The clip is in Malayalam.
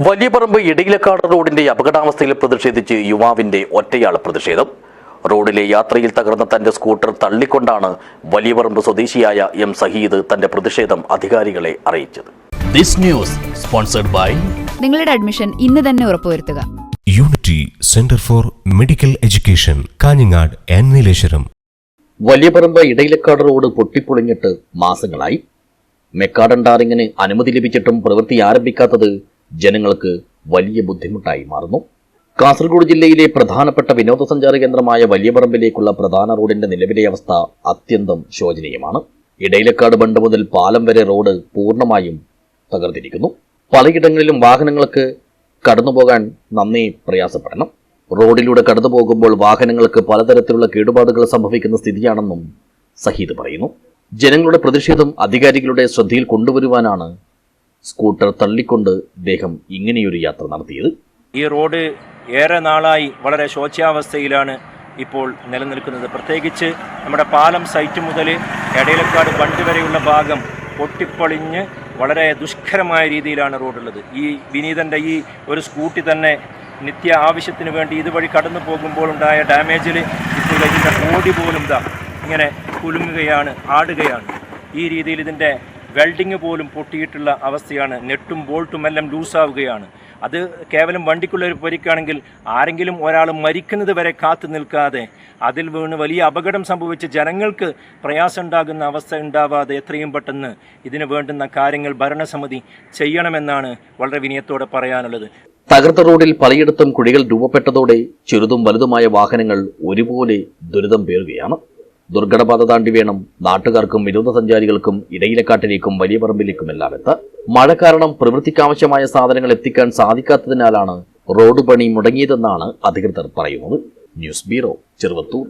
വലിയപറമ്പ് ഇടയിലക്കാട് റോഡിന്റെ അപകടാവസ്ഥയിൽ പ്രതിഷേധിച്ച് യുവാവിന്റെ ഒറ്റയാൾ പ്രതിഷേധം. റോഡിലെ യാത്രയിൽ തകർന്ന തന്റെ സ്കൂട്ടർ തള്ളിക്കൊണ്ടാണ് വലിയപറമ്പ് സ്വദേശിയായ എം സഹീദ് തന്റെ പ്രതിഷേധം അധികാരികളെ അറിയിച്ചത്. ദിസ് ന്യൂസ് സ്പോൺസർഡ് ബൈ നിങ്ങളുടെ അഡ്മിഷൻ ഇന്ന് തന്നെ ഉറപ്പുവരുത്തുക. Unity centre for medical education Kanhangad N Nileshwaram Valiyaparamba Edayilakkad road പൊട്ടിപ്പൊളിഞ്ഞിട്ട് മാസങ്ങളായി. മെക്കാഡൻ അനുമതി ലഭിച്ചിട്ടും പ്രവൃത്തി ആരംഭിക്കാത്തത് ജനങ്ങൾക്ക് വലിയ ബുദ്ധിമുട്ടായി മാറുന്നു. കാസർഗോഡ് ജില്ലയിലെ പ്രധാനപ്പെട്ട വിനോദസഞ്ചാര കേന്ദ്രമായ വലിയപറമ്പിലേക്കുള്ള പ്രധാന റോഡിന്റെ നിലവിലെ അവസ്ഥ അത്യന്തം ശോചനീയമാണ്. ഇടയിലക്കാട് ബണ്ട് മുതൽ പാലം വരെ റോഡ് പൂർണമായും തകർന്നിരിക്കുന്നു. പലയിടങ്ങളിലും വാഹനങ്ങൾക്ക് കടന്നുപോകാൻ നന്നേ പ്രയാസപ്പെടണം. റോഡിലൂടെ കടന്നു പോകുമ്പോൾ വാഹനങ്ങൾക്ക് പലതരത്തിലുള്ള കേടുപാടുകൾ സംഭവിക്കുന്ന സ്ഥിതിയാണെന്നും സഹീദ് പറയുന്നു. ജനങ്ങളുടെ പ്രതിഷേധം അധികാരികളുടെ ശ്രദ്ധയിൽ കൊണ്ടുവരുവാനാണ് സ്കൂട്ടർ തള്ളിക്കൊണ്ട് ഇദ്ദേഹം ഇങ്ങനെയൊരു യാത്ര നടത്തിയത്. ഈ റോഡ് ഏറെ നാളായി വളരെ ശോച്യാവസ്ഥയിലാണ് ഇപ്പോൾ നിലനിൽക്കുന്നത്. പ്രത്യേകിച്ച് നമ്മുടെ പാലം സൈറ്റ് മുതൽ എടയിലക്കാട് ബണ്ട് വരെയുള്ള ഭാഗം പൊട്ടിപ്പൊളിഞ്ഞ് വളരെ ദുഷ്കരമായ രീതിയിലാണ് റോഡുള്ളത്. ഈ വിനീതന്റെ ഈ ഒരു സ്കൂട്ടി തന്നെ നിത്യ ആവശ്യത്തിന് വേണ്ടി ഇതുവഴി കടന്നു പോകുമ്പോൾ ഉണ്ടായ ഡാമേജിൽ ഇതിന്റെ ബോഡി പോലും ഇതാ ഇങ്ങനെ കുലുങ്ങുകയാണ് ആടുകയാണ്. ഈ രീതിയിൽ ഇതിന്റെ വെൽഡിങ് പോലും പൊട്ടിയിട്ടുള്ള അവസ്ഥയാണ്. നെട്ടും ബോൾട്ടും എല്ലാം ലൂസാവുകയാണ്. അത് കേവലം വണ്ടിക്കുള്ള ഒരു പരിക്കാണെങ്കിൽ ആരെങ്കിലും ഒരാൾ മരിക്കുന്നത് വരെ കാത്തു നിൽക്കാതെ അതിൽ വീണ് വലിയ അപകടം സംഭവിച്ച് ജനങ്ങൾക്ക് പ്രയാസം ഉണ്ടാകുന്ന അവസ്ഥ ഉണ്ടാവാതെ എത്രയും പെട്ടെന്ന് ഇതിന് വേണ്ടുന്ന കാര്യങ്ങൾ ഭരണസമിതി ചെയ്യണമെന്നാണ് വളരെ വിനയത്തോടെ പറയാനുള്ളത്. തകർത്ത റോഡിൽ പലയിടത്തും കുഴികൾ രൂപപ്പെട്ടതോടെ ചെറുതും വലുതുമായ വാഹനങ്ങൾ ഒരുപോലെ ദുരിതം പേറുകയാണ്. ദുർഘടപാത താണ്ടി വേണം നാട്ടുകാർക്കും വിനോദസഞ്ചാരികൾക്കും ഇടയിലക്കാട്ടിലേക്കും വലിയ പറമ്പിലേക്കുമെല്ലാം എത്താൻ മഴ കാരണം പ്രവൃത്തിക്കാവശ്യമായ സാധനങ്ങൾ എത്തിക്കാൻ സാധിക്കാത്തതിനാലാണ് റോഡ് പണി മുടങ്ങിയതെന്നാണ് അധികൃതർ പറയുന്നത്. News bureau Cheruvathur.